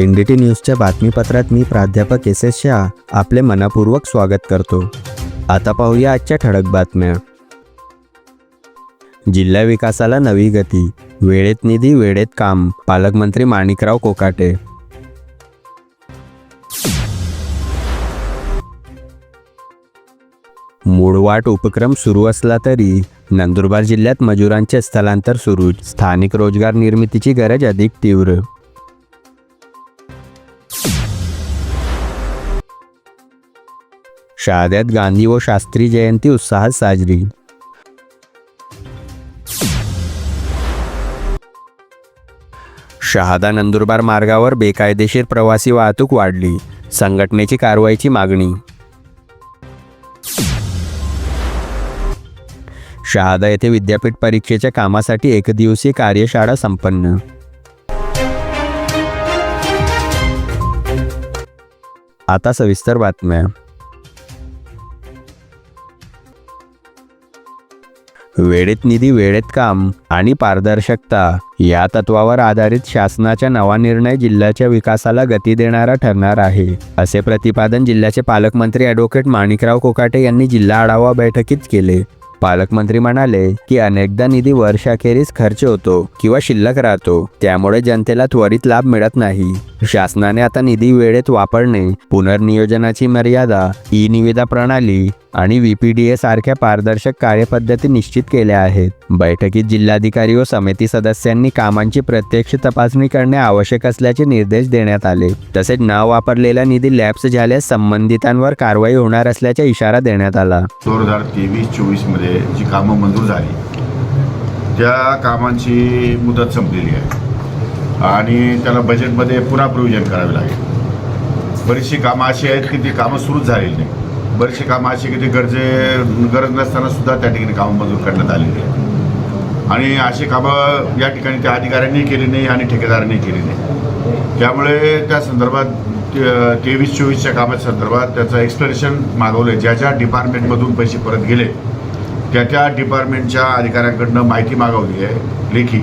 N D T न्यूजच्या बातमीपत्रात मी प्राध्यापक S S Shah आपले मनापूर्वक स्वागत करतो. आता पाहूया आजच्या ठळक बातम्या. जिल्हा विकासाला नवी गती वेळेत निधी वेळेत काम पालकमंत्री माणिकराव कोकाटे. मूळवाट उपक्रम सुरू असला तरी नंदुरबार जिल्ह्यात मजुरांचे स्थलांतर सुरू स्थानिक रोजगार निर्मितीची गरज अधिक तीव्र शहाद्यात गांधी व शास्त्री जयंती उत्साहात साजरी. शहादा नंदुरबार मार्गावर बेकायदेशीर प्रवासी वाहतूक वाढली. संघटनेची कारवाईची मागणी. शहादा येथे विद्यापीठ परीक्षेच्या कामासाठी एकदिवसीय कार्यशाळा संपन्न. आता सविस्तर बातम्या. वेळेत निधी वेळेत काम आणि पारदर्शकता या तत्वावर आधारित शासनाच्या नवा निर्णय जिल्ह्याच्या विकासाला गती देणारा ठरणार आहे असे प्रतिपादन जिल्ह्याचे पालकमंत्री ॲडव्होकेट माणिकराव कोकाटे यांनी जिल्हा आढावा बैठकीत केले. पालकमंत्री म्हणाले की अनेकदा निधी वर्षाखेरीस खर्च होतो किंवा शिल्लक राहतो त्यामुळे जनतेला त्वरित लाभ मिळत नाही. शासनाने आता निधी वेळेत वापरणे पुनर्नियोजनाची मर्यादा ई निविदा प्रणाली आणि व्हीपीडीए सारख्या पारदर्शक कार्यपद्धती निश्चित केल्या आहेत. बैठकीत जिल्हाधिकारी व समिती सदस्यांनी कामांची प्रत्यक्ष तपासणी करणे आवश्यक असल्याचे निर्देश देण्यात आले. तसेच न वापरलेला निधी लॅप्स झाल्यास संबंधितांवर कारवाई होणार असल्याचा इशारा देण्यात आला. दोन हजार तेवीस चोवीसमध्ये जी कामं मंजूर झाली त्या कामांची मुदत संपलेली आहे. आणि त्याला बजेटमध्ये पुन्हा प्रोविजन करावे लागेल. बरीचशी कामं अशी आहेत की ती कामं सुरूच झालेली नाही बरीचशी कामं अशी की ती गरजे गरज नसताना सुद्धा त्या ठिकाणी कामं मंजूर करण्यात आलेली आहे आणि अशी कामं या ठिकाणी त्या अधिकाऱ्यांनी केली नाही आणि ठेकेदारांनी केली नाही. त्यामुळे त्या संदर्भात ते- तेवीस चोवीसच्या कामाच्या संदर्भात त्याचं एक्सप्लेनेशन मागवलं ज्या ज्या डिपार्टमेंटमधून पैसे परत गेले त्या त्या डिपार्टमेंटच्या अधिकाऱ्यांकडनं माहिती मागवली आहे लेखी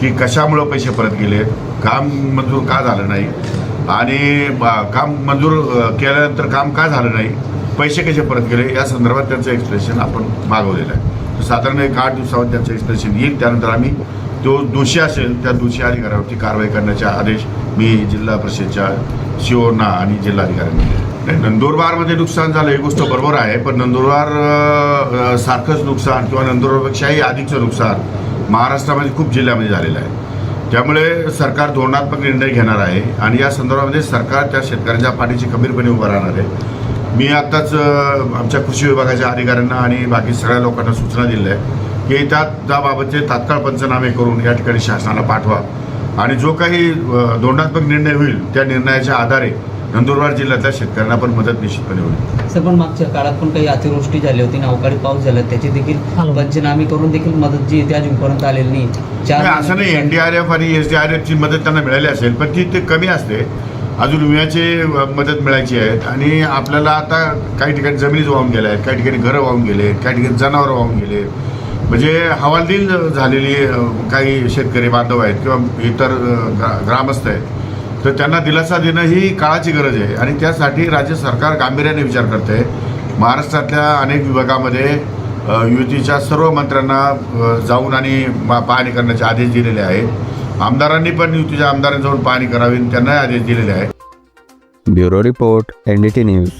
की कशामुळं पैसे परत गेले काम मंजूर का झालं नाही आणि बा- काम मंजूर केल्यानंतर काम का झालं नाही पैसे कसे परत केले? या संदर्भात त्यांचं एक्सप्लेनेशन आपण मागवलेलं आहे. तर साधारण एक आठ दिवसावर त्यांचं एक्सप्लेनेशन येईल. त्यानंतर आम्ही जो दोषी असेल त्या दोषी अधिकाऱ्यावरती कारवाई करण्याचे आदेश मी जिल्हा परिषदच्या शिवना आणि जिल्हाधिकाऱ्यांना दिले. नाही, नंदुरबारमध्ये नुकसान झालं ही गोष्ट बरोबर आहे. पण नंदुरबार सारखंच नुकसान किंवा नंदुरबारपेक्षाही अधिकचं नुकसान महाराष्ट्रामध्ये खूप जिल्ह्यामध्ये झालेलं आहे. त्यामुळे सरकार धोरणात्मक निर्णय घेणार आहे. आणि या संदर्भामध्ये सरकार त्या शेतकऱ्यांच्या पाठीशी खंबीरपणे उभं राहणार आहे. मी आत्ताच आमच्या कृषी विभागाच्या अधिकाऱ्यांना आणि बाकी सगळ्या लोकांना सूचना दिल्या आहे की त्या त्याबाबतचे तात्काळ पंचनामे करून या ठिकाणी शासनाला पाठवा. आणि जो काही धोरणात्मक निर्णय होईल त्या निर्णयाच्या आधारे नंदुरबार जिल्ह्यातल्या शेतकऱ्यांना पण मदत निश्चितपणे होईल. सर पण मागच्या काळात पण काही अतिवृष्टी झाली होती ना अवकाळी पाऊस झाला त्याची देखील पंचनामे करून देखील मदत जी आहे ती अजूनपर्यंत आलेली नाही. नाही, असं नाही एन डी आर एफ आणि एस डी आर एफची मदत त्यांना मिळाली असेल पण ती ते कमी असते अजून विम्याची मदत मिळायची आहेत. आणि आपल्याला आता काही ठिकाणी जमिनीच वाहून गेल्या आहेत. काही ठिकाणी घरं वाहून गेले आहेत. काही ठिकाणी जनावरं वाहून गेले म्हणजे हवालदिल झालेली काही शेतकरी बांधव आहेत किंवा इतर ग्रा- ग्रामस्थ आहेत. तर त्यांना दिलासा देणं ही काळाची गरज आहे. आणि त्यासाठी राज्य सरकार गांभीर्याने विचार करते महाराष्ट्रातल्या अनेक विभागामध्ये युतीच्या सर्व मंत्र्यांना जाऊन आणि पाहणी करण्याचे आदेश दिलेले आहेत. आमदारांनी पण युतीच्या आमदारांजवळ पाहणी करावी त्यांनाही आदेश दिलेले आहे bureau report NDT news.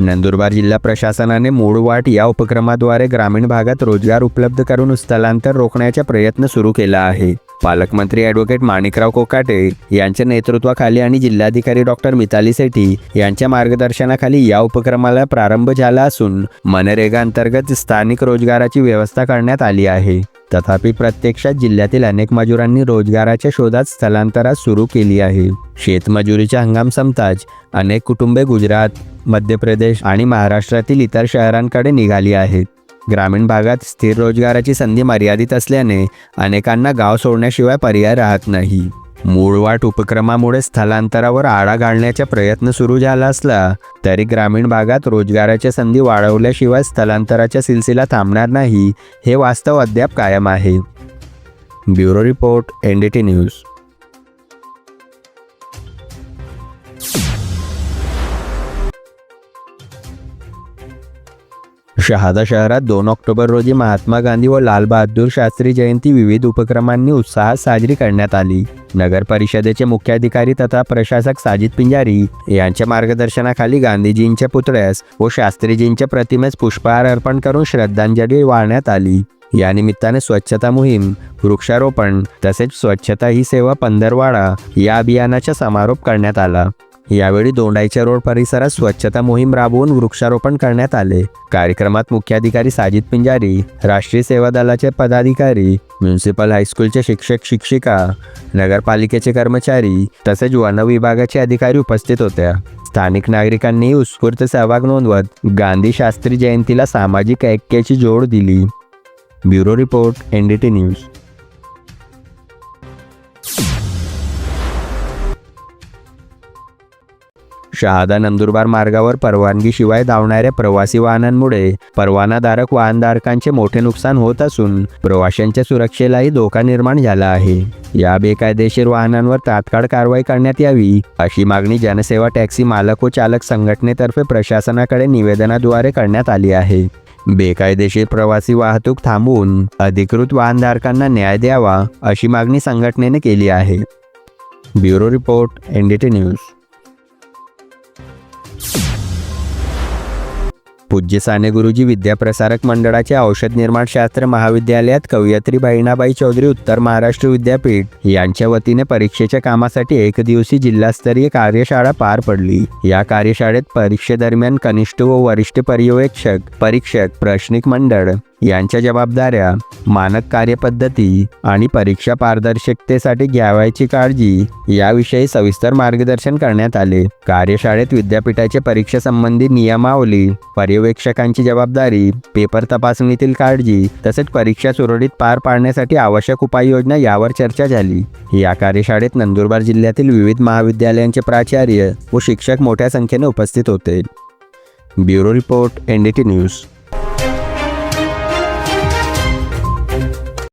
Nandurbar जिल्हा प्रशासनाने मूळवाट या उपक्रमाद्वारे ग्रामीण भागात रोजगार उपलब्ध करून स्थलांतर रोखण्याचा प्रयत्न सुरू केला आहे. पालकमंत्री ॲडव्होकेट माणिकराव कोकाटे यांच्या नेतृत्वाखाली आणि जिल्हाधिकारी डॉक्टर मिताली सेठी यांच्या मार्गदर्शनाखाली या उपक्रमाला प्रारंभ झाला असून मनरेगा अंतर्गत स्थानिक रोजगाराची व्यवस्था करण्यात आली आहे. तथापि प्रत्यक्षात जिल्ह्यातील अनेक मजुरांनी रोजगाराच्या शोधात स्थलांतरात सुरू केली आहे. शेतमजुरीचा हंगाम संपताच अनेक कुटुंबे गुजरात मध्य प्रदेश आणि महाराष्ट्रातील इतर शहरांकडे निघाली आहेत ग्रामीण भागात स्थिर रोजगाराची संधी मर्यादित असल्याने अनेकांना गाव सोडण्याशिवाय पर्याय राहत नाही. मूळवाट उपक्रमामुळे स्थलांतरावर आळा घालण्याचा प्रयत्न सुरू झाला असला तरी ग्रामीण भागात रोजगाराच्या संधी वाढवल्याशिवाय स्थलांतराचा सिलसिला थांबणार नाही हे वास्तव अद्याप कायम आहे. Bureau report N D T news. Shahada शहरात दोन ऑक्टोबर रोजी महात्मा गांधी व लालबहादूर शास्त्री जयंती विविध उपक्रमांनी उत्साहात साजरी करण्यात आली. नगर परिषदेचे मुख्याधिकारी तथा प्रशासक साजिद पिंजारी यांच्या मार्गदर्शनाखाली गांधीजींच्या पुतळ्यास व शास्त्रीजींच्या प्रतिमेस पुष्पहार अर्पण करून श्रद्धांजली वाहण्यात आली. या निमित्ताने स्वच्छता मोहीम वृक्षारोपण तसेच स्वच्छता ही सेवा पंधरवाडा या अभियानाचा समारोप करण्यात आला. यावेळी दोंडाईच्या रोड परिसरात स्वच्छता मोहीम राबवून वृक्षारोपण करण्यात आले. कार्यक्रमात मुख्याधिकारी साजिद पिंजारी राष्ट्रीय सेवा दलाचे पदाधिकारी म्युन्सिपल हायस्कूलचे शिक्षक शिक्षिका नगरपालिकेचे कर्मचारी तसेच वन विभागाचे अधिकारी उपस्थित होत्या. स्थानिक नागरिकांनी उत्स्फूर्त सहभाग नोंदवत गांधी शास्त्री जयंतीला सामाजिक ऐक्याची जोड दिली. Bureau report N D T news. Shahada Nandurbar मार्गावर परवानगीशिवाय धावणाऱ्या प्रवासी वाहनांमुळे परवानाधारक वाहनधारकांचे मोठे नुकसान होत असून प्रवाशांच्या सुरक्षेलाही धोका निर्माण झाला आहे. या बेकायदेशीर वाहनांवर तात्काळ कारवाई करण्यात यावी अशी मागणी जनसेवा टॅक्सी मालक व चालक संघटनेतर्फे प्रशासनाकडे निवेदनाद्वारे करण्यात आली आहे. बेकायदेशीर प्रवासी वाहतूक थांबवून अधिकृत वाहनधारकांना न्याय द्यावा अशी मागणी संघटनेने केली आहे. Bureau report NDT news. पूज्य साने गुरुजी विद्याप्रसारक मंडळाचे औषध निर्माणशास्त्र महाविद्यालयात कवयत्री बहिणाबाई चौधरी उत्तर महाराष्ट्र विद्यापीठ यांच्या वतीने परीक्षेच्या कामासाठी एक दिवशी जिल्हास्तरीय कार्यशाळा पार पडली. या कार्यशाळेत परीक्षेदरम्यान कनिष्ठ व वरिष्ठ पर्यवेक्षक परीक्षक प्रश्निक मंडळ यांच्या जबाबदाऱ्या मानक कार्यपद्धती आणि परीक्षा पारदर्शकतेसाठी घ्यावयाची काळजी याविषयी सविस्तर मार्गदर्शन करण्यात आले. कार्यशाळेत विद्यापीठाचे परीक्षा संबंधी नियमावली पर्यवेक्षकांची जबाबदारी पेपर तपासणीतील काळजी तसेच परीक्षा सुरळीत पार पाडण्यासाठी आवश्यक उपाययोजना यावर चर्चा झाली. या कार्यशाळेत नंदुरबार जिल्ह्यातील विविध महाविद्यालयांचे प्राचार्य व शिक्षक मोठ्या संख्येने उपस्थित होते. Bureau report N D T news.